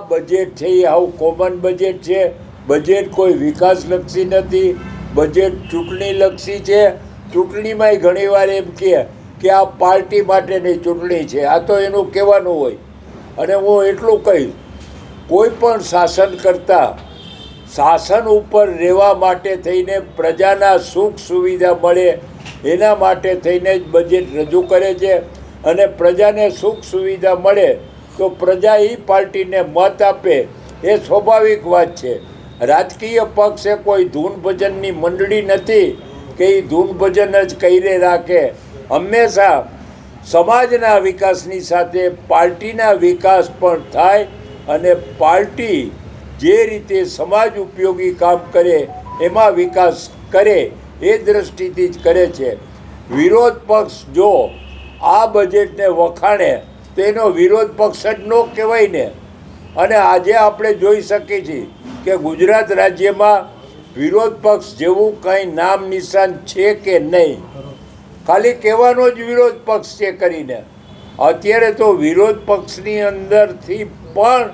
આ બજેટ છે એ આવું કોમન બજેટ છે. બજેટ કોઈ વિકાસલક્ષી નથી. બજેટ ચૂંટણીલક્ષી છે. ચૂંટણીમાંય ઘણીવાર એમ કહે કે આ પાર્ટી માટેની ચૂંટણી છે. આ તો એનું કહેવાનું હોય. અને હું એટલું કહીશ, કોઈ પણ શાસન કરતાં, શાસન ઉપર રહેવા માટે થઈને પ્રજાના સુખ સુવિધા મળે, એના માટે થઈને જ બજેટ રજૂ કરે છે. અને પ્રજાને સુખ સુવિધા મળે તો પ્રજા એ પાર્ટીને મત આપે, એ સ્વાભાવિક વાત છે. રાજકીય પક્ષ કોઈ ધૂન ભજનની મંડળી નથી કે એ ધૂન ભજન જ કરી રાખે. હંમેશા સમાજના વિકાસની સાથે પાર્ટીના વિકાસ પણ થાય અને પાર્ટી જે રીતે સમાજ ઉપયોગી કામ કરે, એમાં વિકાસ કરે, એ દ્રષ્ટિથી જ કરે છે. વિરોધ પક્ષ જો આ બજેટને વખાણે તો એનો વિરોધ પક્ષ જ ન કહેવાય ને. અને આજે આપણે જોઈ શકીએ છીએ કે ગુજરાત રાજ્યમાં વિરોધ પક્ષ જેવું કંઈ નામ નિશાન છે કે નહીં. ખાલી કહેવાનો જ વિરોધ પક્ષ છે કરીને. અત્યારે તો વિરોધ પક્ષની અંદરથી પણ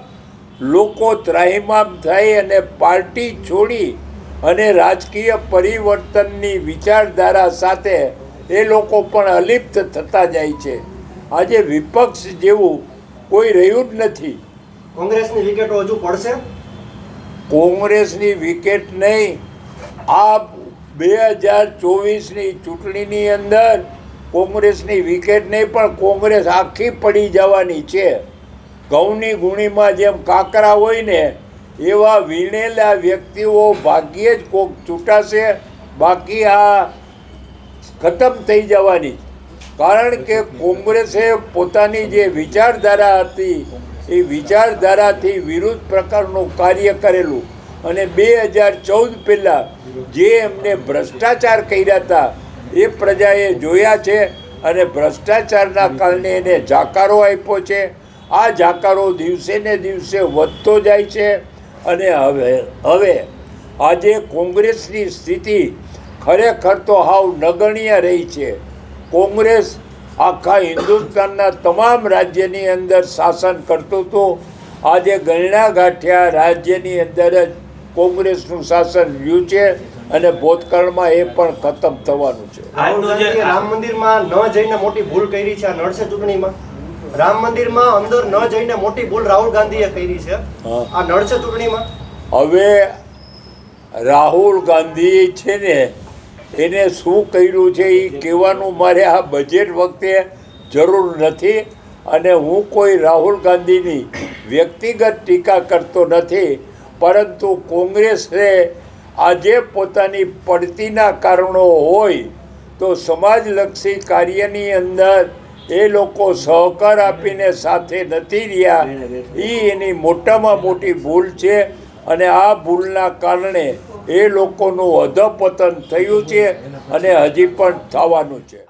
લોકો ત્રાહિમામ થઈ અને પાર્ટી છોડી અને રાજકીય પરિવર્તનની વિચારધારા સાથે એ લોકો પણ અલિપ્ત થતા જાય છે. આજે વિપક્ષ જેવું કોઈ રહ્યું જ નથી. કોંગ્રેસની વિકેટો હજુ પડશે? કોંગ્રેસની વિકેટ નહીં. આ બે હજાર ચોવીસની ચૂંટણીની અંદર કોંગ્રેસની વિકેટ નહીં પણ કોંગ્રેસ આખી પડી જવાની છે. ઘઉંની ગુણીમાં જેમ કાંકરા હોય ને એવા વીણેલા વ્યક્તિઓ ભાગ્યે જ કોક ચૂંટાશે. બાકી આ ખતમ થઈ જવાની કારણ કે કોંગ્રેસે પોતાની જે વિચારધારા હતી, એ વિચારધારાથી વિરુદ્ધ પ્રકારનું કાર્ય કરેલું. અને બે હજાર ચૌદ પહેલાં જે એમને ભ્રષ્ટાચાર કર્યા હતા, એ પ્રજાએ જોયા છે અને ભ્રષ્ટાચારના કારણે એને જાકારો આપ્યો છે. આ જાકારો દિવસે ને દિવસે વધતો જાય છે અને હવે હવે આજે કોંગ્રેસની સ્થિતિ ખરેખર તો હાવ નગણ્ય રહી છે. કોંગ્રેસ આખા હિન્દુસ્તાનના તમામ રાજ્યની અંદર શાસન કરતું હતું. આજે ગણ્યા ગાંઠ્યા રાજ્યની અંદર જ કોંગ્રેસનું શાસન રહ્યું છે અને ભૂતકાળમાં એ પણ ખતમ થવાનું છે. રામ મંદિરમાં ન જઈને મોટી ભૂલ કરી છે આ નડશે ચૂંટણીમાં. રામ મંદિરમાં અંદર ન જઈને મોટી ભૂલ રાહુલ ગાંધીએ કરી છે. આ નડશે ચૂંટણીમાં. હવે રાહુલ ગાંધી છે ને એને શું કર્યું છે એ કહેવાનું મારે આ બજેટ વખતે જરૂર નથી અને હું કોઈ રાહુલ ગાંધીની વ્યક્તિગત ટીકા કરતો નથી પરંતુ કોંગ્રેસે આજે પોતાની પડતીના કારણો હોય તો સમાજલક્ષી કાર્યની અંદર એ લોકો સહકાર આપીને સાથે નથી રહ્યા. એ એની મોટામાં મોટી ભૂલ છે અને આ ભૂલના કારણે એ લોકોનું અધપતન થયું છે અને હજી પણ થવાનું છે.